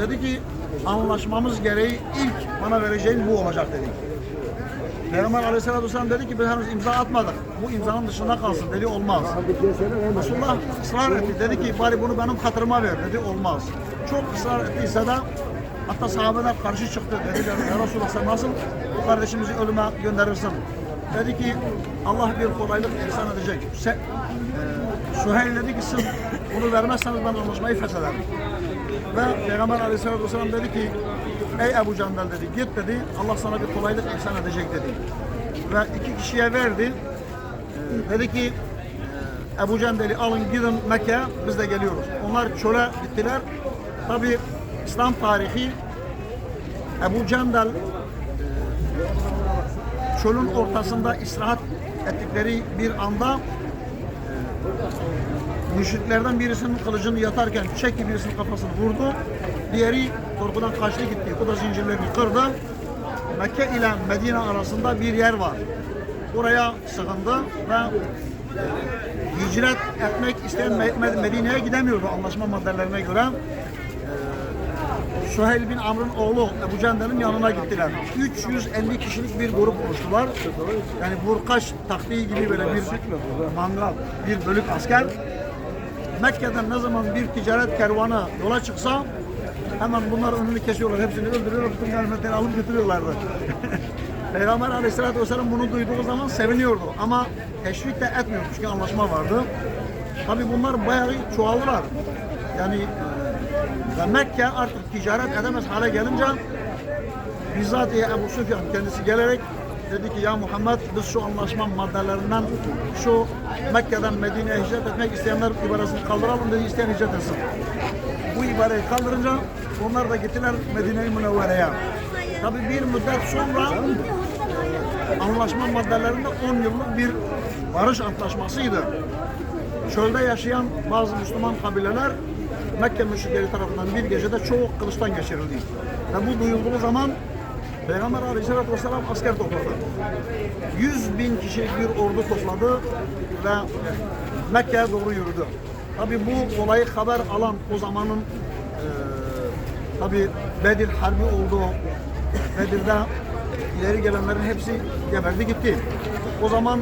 Dedi ki anlaşmamız gereği ilk bana vereceğin bu olacak dedi. Peygamber aleyhissalatü vesselam dedi ki biz henüz imza atmadık. Bu imzanın dışında kalsın dedi olmaz. Resulullah ısrar etti. Dedi ki bari bunu benim hatırıma ver dedi olmaz. Çok ısrar ettiyse de hatta sahabeler karşı çıktı. Dediler ya Resulullah sen nasıl bu kardeşimizi ölüme gönderirsin? Dedi ki Allah bir kolaylık ihsan edecek. Se, e, Süheyl dedi ki siz bunu vermezseniz ben anlaşmayı feshederim. Ve Peygamber aleyhissalatü vesselam dedi ki Ey Ebu Candel dedi git dedi Allah sana bir kolaylık ihsan edecek dedi. Ve iki kişiye verdi. Ee, dedi ki e, Ebu Cendel'i alın gidin Mekke'ye biz de geliyoruz. Onlar çöle gittiler. Tabi İslam tarihi Ebu Cendel e, çölün ortasında istirahat ettikleri bir anda e, müşriklerden birisinin kılıcını yatarken çekti birisinin kafasını vurdu. Diğeri korkudan kaçtı gitti. O da zincirlerini kırdı. Mekke ile Medine arasında bir yer var. Oraya sığındı ve e, hicret etmek isteyen Me- Me- Medine'ye gidemiyordu anlaşma maddelerine göre. E, Süheyl bin Amr'ın oğlu Ebu Cendel'in yanına gittiler. 350 kişilik bir grup oluştular. Yani vurkaç taktiği gibi böyle bir mangal, bir bölük asker. Mekke'den ne zaman bir ticaret kervanı yola çıksa hemen bunlar önünü kesiyorlar. Hepsini öldürüyorlar. Bütün ganimetleri alıp götürüyorlardı. Peygamber aleyhissalatü vesselam bunu duyduğu zaman seviniyordu. Ama teşvik de etmiyordu çünkü anlaşma vardı. Tabi bunlar bayağı çoğaldılar. Yani e, ve Mekke artık ticaret edemez hale gelince bizzat Ebu Süfyan kendisi gelerek dedi ki ya Muhammed biz şu anlaşma maddelerinden şu Mekke'den Medine'ye hicret etmek isteyenler ibaresini kaldıralım dedi isteyen hicret etsin. Bu ibareyi kaldırınca onlar da gittiler Medine-i Münevvere'ye. Tabi bir müddet sonra anlaşma maddelerinde 10 yıllık bir barış antlaşmasıydı. Çölde yaşayan bazı Müslüman kabileler Mekke müşrikleri tarafından bir gecede çoğu kılıçtan geçirildi. Ve bu duyulduğu zaman Peygamber Aleyhisselatü Vesselam asker topladı. 100 bin kişilik bir ordu topladı ve Mekke'ye doğru yürüdü. Tabi bu olayı haber alan o zamanın e, tabi Bedir Harbi oldu. Bedir'de ileri gelenlerin hepsi geberdi gitti. O zaman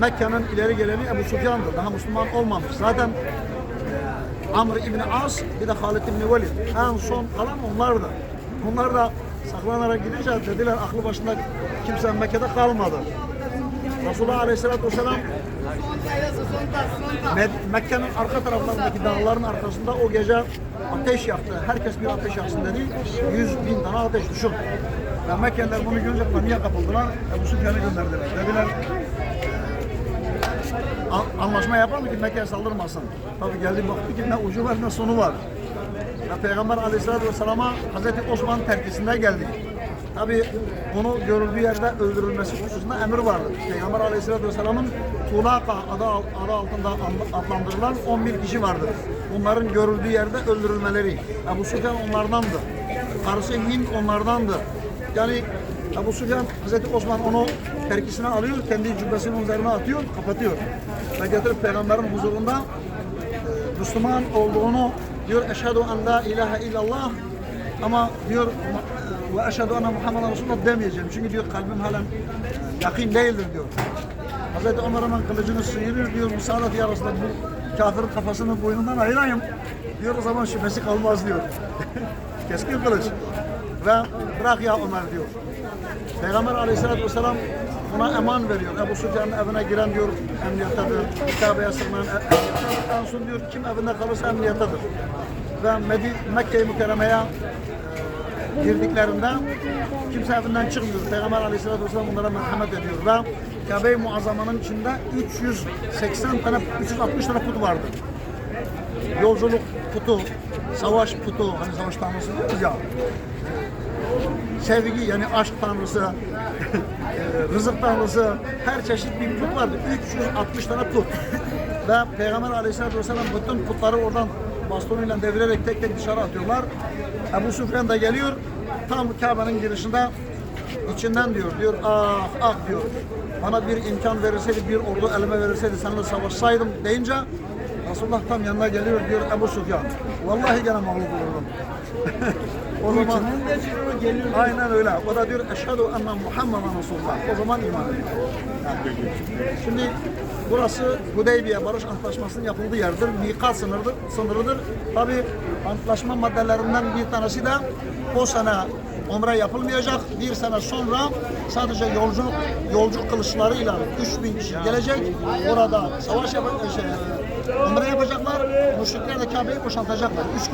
Mekke'nin ileri geleni Ebu Sufyan'dı. Daha Müslüman olmamış. Zaten e, Amr İbni As bir de Halid İbni Velid. En son kalan onlardı. Bunlar da saklanarak gidince dediler aklı başında kimse Mekke'de kalmadı. Resulullah Aleyhisselatü Vesselam Mekke'nin arka taraflarındaki dağların arkasında o gece ateş yaktı. Herkes bir ateş yaksın dedi. Yüz bin tane ateş düşün. Ve Mekkeliler bunu görünce paniğe kapıldılar. Ebu Süfyan'ı gönderdiler. Dediler "An- anlaşma yapalım ki Mekke'ye saldırmasın. Tabi geldi baktı ki ne ucu var ne sonu var. Ve Peygamber Aleyhisselatü Vesselam'a Hazreti Osman terkisinde geldi. Tabi onu görüldüğü yerde öldürülmesi hususunda emir vardı. Peygamber Aleyhisselatü Vesselam'ın Tulaka adı, adı altında an- adlandırılan 11 kişi vardı. Bunların görüldüğü yerde öldürülmeleri. Ebu Süfyan onlardandı. Karısı Hind onlardandı. Yani Ebu Süfyan Hazreti Osman onu terkisine alıyor, kendi cübbesinin üzerine atıyor, kapatıyor. Ve getirip Peygamberin huzurunda e, Müslüman olduğunu diyor eşhedü en la ilahe illallah ama diyor ve eşhedü enne Muhammeden Resulullah demeyeceğim. Çünkü diyor kalbim halen yakin değildir diyor. Hazreti Ömer hemen kılıcını sıyırıyor diyor müsaade ya Resulallah bu kafirin kafasını boynundan ayırayım. Diyor o zaman şüphesi kalmaz diyor. Keskin kılıç. Ve bırak ya Ömer diyor. Peygamber aleyhissalatü vesselam ona eman veriyor. Ebu Süfyan'ın evine giren diyor emniyettedir. Kabe'ye sığınan e- son diyor kim evinde kalırsa emniyettedir. Ve Medine, Mekke-i Mükerreme'ye e, girdiklerinde kimse evinden çıkmıyor. Peygamber aleyhissalatü vesselam onlara merhamet ediyor. Ve Kabe-i Muazzama'nın içinde 380 tane, 360 tane put vardı. Yolculuk putu, savaş putu, hani savaş tanrısı diyoruz ya sevgi yani aşk tanrısı, rızık tanrısı, her çeşit bir put vardı. 360 tane put. Ve Peygamber aleyhissalatü vesselam bütün putları oradan bastonuyla devirerek tek tek dışarı atıyorlar. Ebu Süfyan da geliyor, tam Kabe'nin girişinde içinden diyor, diyor ah ah diyor. Bana bir imkan verirseydi, bir ordu elime verirseydi, seninle savaşsaydım deyince Resulullah tam yanına geliyor diyor Ebu Süfyan. Vallahi gene mağlup olurdum. O zaman İçinden geçiriyor, geliyor. aynen öyle. O da diyor eşhedü enne Muhammeden Resulullah. O zaman iman ediyor. Şimdi burası Hudeybiye Barış Antlaşması'nın yapıldığı yerdir. Mikat sınırıdır. sınırıdır. Tabi antlaşma maddelerinden bir tanesi de o sene umre yapılmayacak. Bir sene sonra sadece yolculuk yolcu kılıçlarıyla 3000 kişi gelecek. Orada savaş yapacak, şey, umre yapacaklar. Müşrikler de Kabe'yi boşaltacaklar. Üç